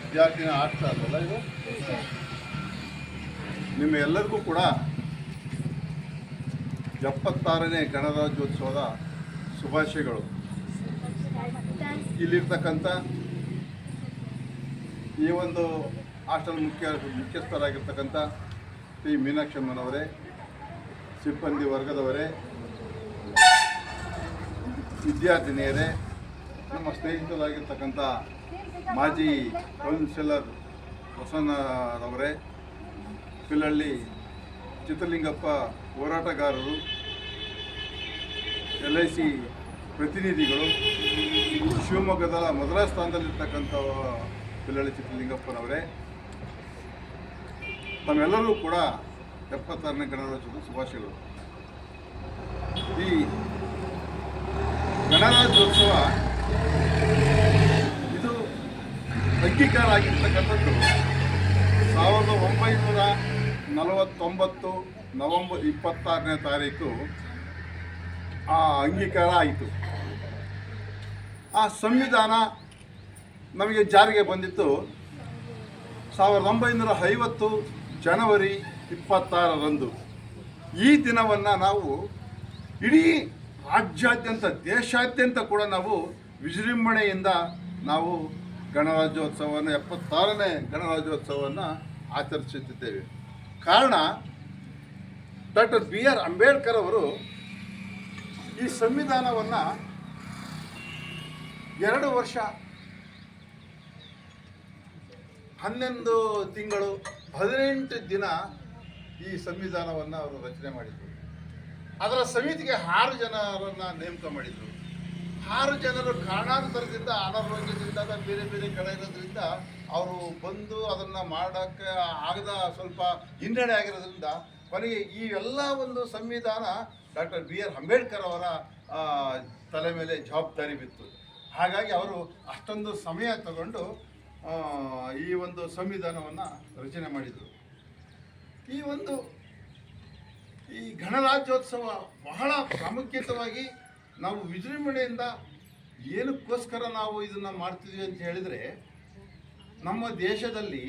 ವಿದ್ಯಾರ್ಥಿನ ಆಟ ಅಲ್ಲ ಇದು? ನಿಮ್ಮ ಎಲ್ಲರಿಗೂ ಕೂಡ ಎಪ್ಪತ್ತಾರನೇ ಗಣರಾಜ್ಯೋತ್ಸವದ ಶುಭಾಶಯಗಳು. ಇಲ್ಲಿರ್ತಕ್ಕಂಥ ಈ ಒಂದು ಹಾಸ್ಟೆಲ್ ಮುಖ್ಯ ಮುಖ್ಯಸ್ಥರಾಗಿರ್ತಕ್ಕಂಥ ಪಿ ಮೀನಾಕ್ಷಮ್ಮನವರೇ, ಸಿಬ್ಬಂದಿ ವರ್ಗದವರೇ, ವಿದ್ಯಾರ್ಥಿನಿಯರೇ, ನಮ್ಮ ಸ್ನೇಹಿತರಾಗಿರ್ತಕ್ಕಂಥ ಮಾಜಿ ಕೌನ್ಸಿಲರ್ ಪ್ರಸನ್ನರವರೇ, ಪಿಲ್ಲಳ್ಳಿ ಚಿತ್ರಲಿಂಗಪ್ಪ ಹೋರಾಟಗಾರರು, ಎಲ್ ಐ ಸಿ ಪ್ರತಿನಿಧಿಗಳು, ಶಿವಮೊಗ್ಗದ ಮೊದಲ ಸ್ಥಾನದಲ್ಲಿರ್ತಕ್ಕಂಥ ಪಿಲ್ಲಳ್ಳಿ ಚಿತ್ರಲಿಂಗಪ್ಪನವರೇ, ತಮ್ಮೆಲ್ಲರೂ ಕೂಡ ಎಪ್ಪತ್ತಾರನೇ ಗಣರಾಜ್ಯೋತ್ಸವ ಶುಭಾಶಯಗಳು. ಈ ಗಣರಾಜ್ಯೋತ್ಸವ ಇದು ಅಂಗೀಕಾರ ಆಗಿರ್ತಕ್ಕಂಥದ್ದು ಸಾವಿರದ ಒಂಬೈನೂರ ನಲವತ್ತೊಂಬತ್ತು ನವಂಬರ್ ಇಪ್ಪತ್ತಾರನೇ ತಾರೀಕು ಆ ಅಂಗೀಕಾರ ಆಯಿತು. ಆ ಸಂವಿಧಾನ ನಮಗೆ ಜಾರಿಗೆ ಬಂದಿತ್ತು. ಸಾವಿರದ ಒಂಬೈನೂರ ಐವತ್ತು ಜನವರಿ ಇಪ್ಪತ್ತಾರರಂದು. ಈ ದಿನವನ್ನು ನಾವು ಇಡೀ ರಾಜ್ಯಾದ್ಯಂತ, ದೇಶಾದ್ಯಂತ ಕೂಡ ನಾವು ವಿಜೃಂಭಣೆಯಿಂದ ನಾವು ಗಣರಾಜ್ಯೋತ್ಸವವನ್ನು, ಎಪ್ಪತ್ತಾರನೇ ಗಣರಾಜ್ಯೋತ್ಸವವನ್ನು ಆಚರಿಸುತ್ತಿದ್ದೇವೆ. ಕಾರಣ, ಡಾಕ್ಟರ್ ಬಿ ಆರ್ ಅಂಬೇಡ್ಕರ್ ಅವರು ಈ ಸಂವಿಧಾನವನ್ನು ಎರಡು ವರ್ಷ, ಹನ್ನೊಂದು ತಿಂಗಳು, ಹದಿನೆಂಟು ದಿನ ಈ ಸಂವಿಧಾನವನ್ನು ಅವರು ರಚನೆ ಮಾಡಿದರು. ಅದರ ಸಮಿತಿಗೆ ಆರು ಜನರನ್ನು ನೇಮಕ ಮಾಡಿದರು. ಆರು ಜನರು ಕಾರಣಾಂತರದಿಂದ ಅನಾರೋಗ್ಯದಿಂದ ಬೇರೆ ಬೇರೆ ಕಡೆ ಇರೋದ್ರಿಂದ ಅವರು ಬಂದು ಅದನ್ನು ಮಾಡೋಕ್ಕೆ ಆಗದ ಸ್ವಲ್ಪ ಹಿನ್ನಡೆ ಆಗಿರೋದ್ರಿಂದ ಕೊನೆಗೆ ಈ ಎಲ್ಲ ಒಂದು ಸಂವಿಧಾನ ಡಾಕ್ಟರ್ ಬಿ ಆರ್ ಅಂಬೇಡ್ಕರ್ ಅವರ ತಲೆ ಮೇಲೆ ಜವಾಬ್ದಾರಿ ಬಿತ್ತು. ಹಾಗಾಗಿ ಅವರು ಅಷ್ಟೊಂದು ಸಮಯ ತಗೊಂಡು ಈ ಒಂದು ಸಂವಿಧಾನವನ್ನು ರಚನೆ ಮಾಡಿದರು. ಈ ಒಂದು ಈ ಗಣರಾಜ್ಯೋತ್ಸವ ಬಹಳ ಪ್ರಾಮುಖ್ಯತವಾಗಿ ನಾವು ವಿಜೃಂಭಣೆಯಿಂದ ಏನಕ್ಕೋಸ್ಕರ ನಾವು ಇದನ್ನು ಮಾಡ್ತಿದ್ವಿ ಅಂತ ಹೇಳಿದರೆ ನಮ್ಮ ದೇಶದಲ್ಲಿ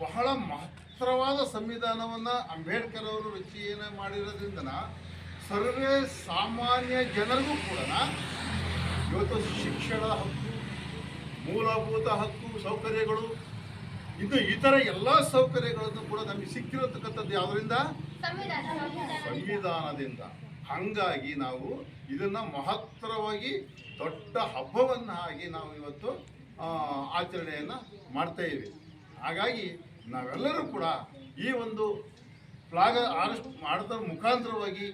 ಬಹಳ ಮಹತ್ತರವಾದ ಸಂವಿಧಾನವನ್ನು ಅಂಬೇಡ್ಕರ್ ಅವರು ರಚನೆ ಮಾಡಿರೋದ್ರಿಂದ ಸರ್ವೇ ಸಾಮಾನ್ಯ ಜನರಿಗೂ ಕೂಡ ಇವತ್ತು ಶಿಕ್ಷಣ ಹಕ್ಕು ಮೂಲಭೂತ ಹಕ್ಕು ಸೌಕರ್ಯಗಳು ಇನ್ನು ಇತರ ಎಲ್ಲ ಸೌಕರ್ಯಗಳನ್ನು ಕೂಡ ನಮಗೆ ಸಿಕ್ಕಿರತಕ್ಕಂಥದ್ದು ಯಾವುದರಿಂದ? ಸಂವಿಧಾನದಿಂದ. ಹಂಗಾಗಿ ನಾವು ಇದನ್ನ ಮಹತ್ತರವಾಗಿ ದೊಡ್ಡ ಹಬ್ಬವನ್ನ ಆಗಿ ನಾವು ಇವತ್ತು ಆಚರಣೆಯನ್ನು ಆಚರಣೆಯನ್ನ ಮಾಡ್ತಾ ಇದ್ದೀವಿ. ಹಾಗಾಗಿ ನಾವೆಲ್ಲರೂ ಕೂಡ ಈ ಒಂದು ಫ್ಲಾಗ್ ಆರಿಸ್ ಮಾಡಿದ ಮುಖಾಂತರವಾಗಿ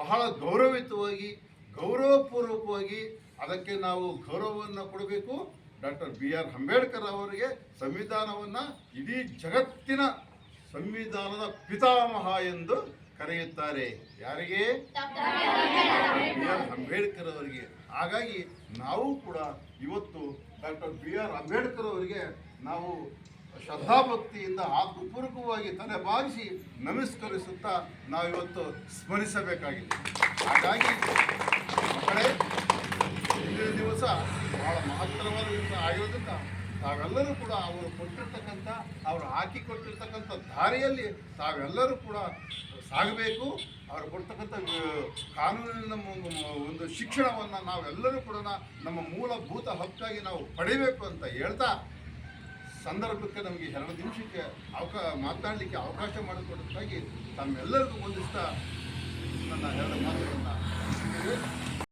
ಬಹಳ ಗೌರವಯುತವಾಗಿ, ಗೌರವಪೂರ್ವಕವಾಗಿ ಅದಕ್ಕೆ ನಾವು ಗೌರವವನ್ನು ಕೊಡಬೇಕು. ಡಾಕ್ಟರ್ ಬಿ ಆರ್ ಅಂಬೇಡ್ಕರ್ ಅವರಿಗೆ ಸಂವಿಧಾನವನ್ನು ಇಡೀ ಜಗತ್ತಿನ ಸಂವಿಧಾನದ ಪಿತಾಮಹ ಎಂದು ಕರೆಯುತ್ತಾರೆ. ಯಾರಿಗೆ? ಬಿ ಆರ್ ಅಂಬೇಡ್ಕರ್ ಅವರಿಗೆ. ಹಾಗಾಗಿ ನಾವು ಕೂಡ ಇವತ್ತು ಡಾಕ್ಟರ್ ಬಿ ಆರ್ ಅಂಬೇಡ್ಕರ್ ಅವರಿಗೆ ನಾವು ಶ್ರದ್ಧಾಭಕ್ತಿಯಿಂದ ಆತ್ಮಪೂರ್ವಕವಾಗಿ ತಲೆ ಬಾಗಿಸಿ ನಮಸ್ಕರಿಸುತ್ತಾ ನಾವಿವತ್ತು ಸ್ಮರಿಸಬೇಕಾಗಿದೆ. ಹಾಗಾಗಿ ಮಕ್ಕಳೇ ಇಂದಿನ ದಿವಸ ಬಹಳ ಮಹತ್ತರವಾದ ದಿವಸ ಆಗಿರೋದ್ರಿಂದ ತಾವೆಲ್ಲರೂ ಕೂಡ ಅವರು ಕೊಟ್ಟಿರ್ತಕ್ಕಂಥ, ಅವರು ಹಾಕಿಕೊಟ್ಟಿರ್ತಕ್ಕಂಥ ದಾರಿಯಲ್ಲಿ ತಾವೆಲ್ಲರೂ ಕೂಡ ಸಾಗಬೇಕು ಅವರು ಕೊಡ್ತಕ್ಕಂಥ ಕಾನೂನಿನ ಒಂದು ಶಿಕ್ಷಣವನ್ನು ನಾವೆಲ್ಲರೂ ಕೂಡ ನಮ್ಮ ಮೂಲಭೂತ ಹಕ್ಕಾಗಿ ನಾವು ಪಡಿಬೇಕು ಅಂತ ಹೇಳ್ತಾ ಸಂದರ್ಭಕ್ಕೆ ನಮಗೆ ಎರಡು ನಿಮಿಷಕ್ಕೆ ಅವಕಾ ಮಾತನಾಡಲಿಕ್ಕೆ ಅವಕಾಶ ಮಾಡಿಕೊಡೋದಕ್ಕಾಗಿ ತಮ್ಮೆಲ್ಲರಿಗೂ ಹೊಂದಿಸ್ತಾ ನನ್ನ ಎರಡು ಮಾತುಗಳನ್ನು